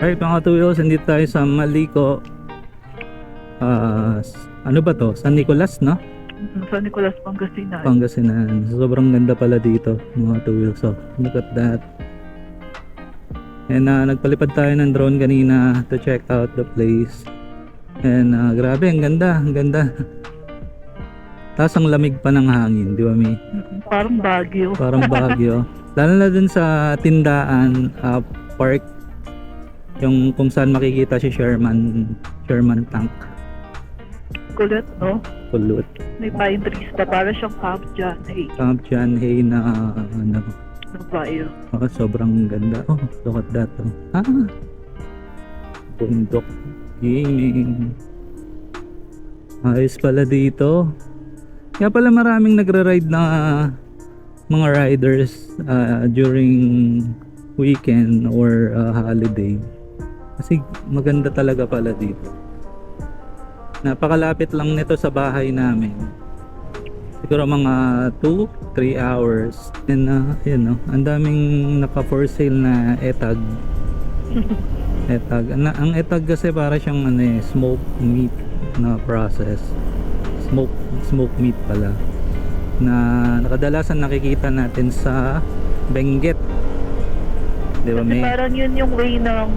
Alright mga tuwils, hindi tayo sa Maliko. S- ano ba to? San Nicolas, no? Sa Nicolas Pangasinan. Pangasinan. Sobrang ganda pala dito, mga tuwils. So, look at that. And ah, nagpalipad tayo ng drone kanina to check out the place. And ah, grabe, ang ganda, ang ganda. Tapos ang lamig pa ng hangin, di ba, Mi? Mm, Parang Baguio. Parang Baguio. Lalo na dun sa tindaan, ah, park, yung kung saan makikita si Sherman, Sherman Tank, Kulit, no? Kulot. May pine trees pa. Para siyang Camp John Hay. Camp John Hay na, ano, Ng Bayo. oh, sobrang ganda. Oh, look at that. Oh. Ah, bundok gaming. Ayos pala dito. Kaya pala maraming nagra-ride na mga riders ah, during weekend or ah, holiday. Kasi maganda talaga pala dito. Napakalapit lang nito sa bahay namin. Siguro mga 2-3 hours. And uh, yun no, ang daming naka for sale na etag. etag. Ang, ang etag kasi para siyang ano eh, smoke meat na process. Smoke smoke meat pala. Na nakadalasan nakikita natin sa Benguet. Di ba may? parang yun yung way ng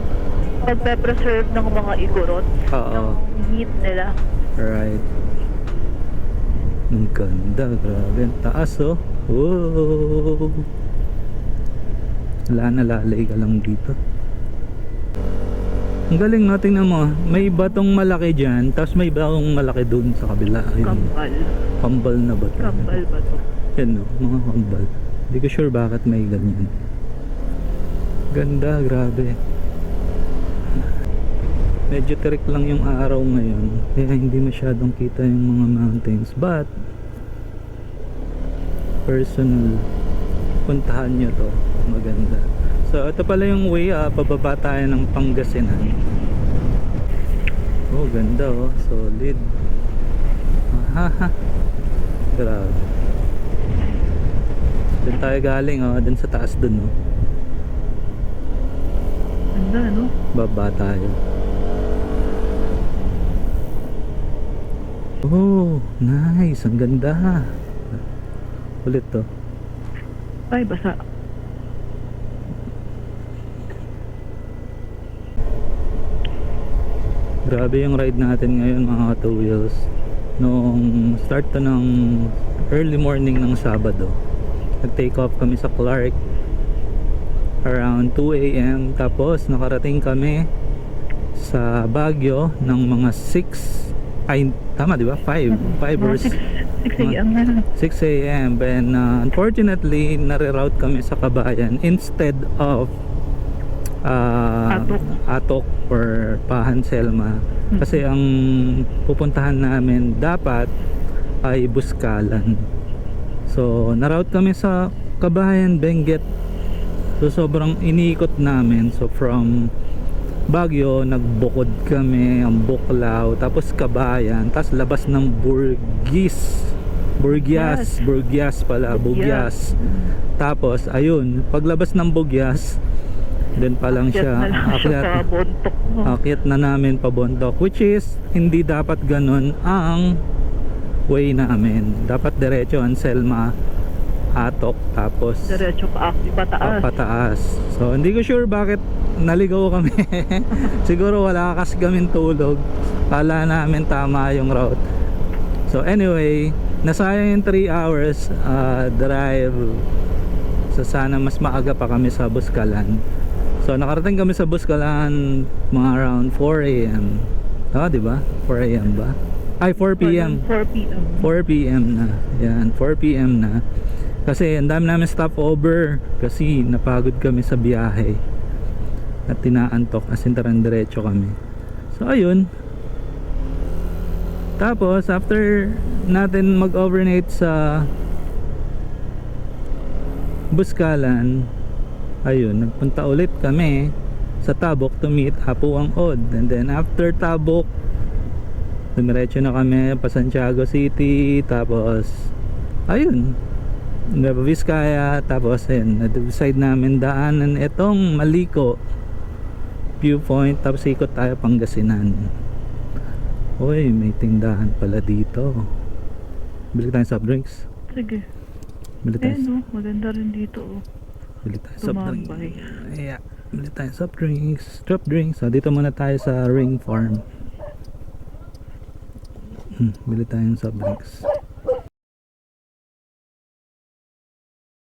pagpe-preserve ng mga igorot. Oo. Ng meat nila. Right. Ang ganda, grabe. Ang taas oh. Wow. Wala na, lalay ka lang dito. Ang galing no, tingnan mo. May batong malaki dyan, tapos may batong malaki dun sa kabila. Ayun, Kambal. kambal na bato. Kambal ba to? Yan no, mga kambal. Hindi ko sure bakit may ganyan. Ganda, grabe. Medyo tirik lang yung araw ngayon. Kaya hindi masyadong kita yung mga mountains. But, personal, puntahan nyo to. Maganda. So, ito pala yung way, ah, pababa tayo ng Pangasinan. Oh, ganda oh. Solid. Ahaha. Grabe. Doon tayo galing oh, doon sa taas doon oh. Ganda, no? Baba tayo. Oh, nice. Ang ganda. Ulit to. Ay, basa. Grabe yung ride natin ngayon mga two wheels. Nung start to ng early morning ng Sabado. Nag-take off kami sa Clark around 2 a.m. Tapos nakarating kami sa Baguio ng mga 6 ay tama di ba? 5 5 or 6, 6 a.m. na lang. 6 a.m. And uh, unfortunately, nare-route kami sa Kabayan instead of uh, Atok. Atok or Pahan Selma. Kasi ang pupuntahan namin dapat ay Buskalan. So, na-route kami sa Kabayan, Benguet. So, sobrang iniikot namin. So, from Baguio, nagbukod kami, ang Buklaw, tapos Kabayan, tapos labas ng Burgis. Burgias, Burgias pala, Bugyas. Tapos, ayun, paglabas ng Bugyas, doon pa lang Akyat siya, na lang siya akyat, sa bontok mo. akyat na namin pabundok. Which is, hindi dapat ganun ang way namin. Dapat diretso ang Selma, Atok, tapos Diretso pa pataas. pataas. So, hindi ko sure bakit naligaw kami. Siguro wala kasi kaming tulog. Kala namin tama yung route. So, anyway, nasayang yung 3 hours uh, drive. So, sana mas maaga pa kami sa Buskalan. So, nakarating kami sa Buskalan mga around 4 a.m. Ah, di ba? 4 a.m. ba? Ay, 4 p.m. 4 p.m. 4 p.m. na. Yan, 4 p.m. na. Kasi ang dami namin stopover kasi napagod kami sa biyahe. At tinaantok as in tarang diretso kami. So ayun. Tapos after natin mag-overnight sa Buskalan, ayun, nagpunta ulit kami sa Tabok to meet Apo ang Od. And then after Tabok, dumiretso na kami pa Santiago City tapos ayun Nueva Vizcaya tapos ayun na-decide namin daanan itong Maliko viewpoint tapos ikot tayo Pangasinan. Uy, may tindahan pala dito. Bili tayo soft drinks Sige. Bili tayo, Ayun, oh. Maganda rin dito, oh. bili tayo soft drinks yeah, Bili tayo soft drinks Soft drinks so, Dito muna tayo sa Ring Farm. Hmm, Bili tayong soft drinks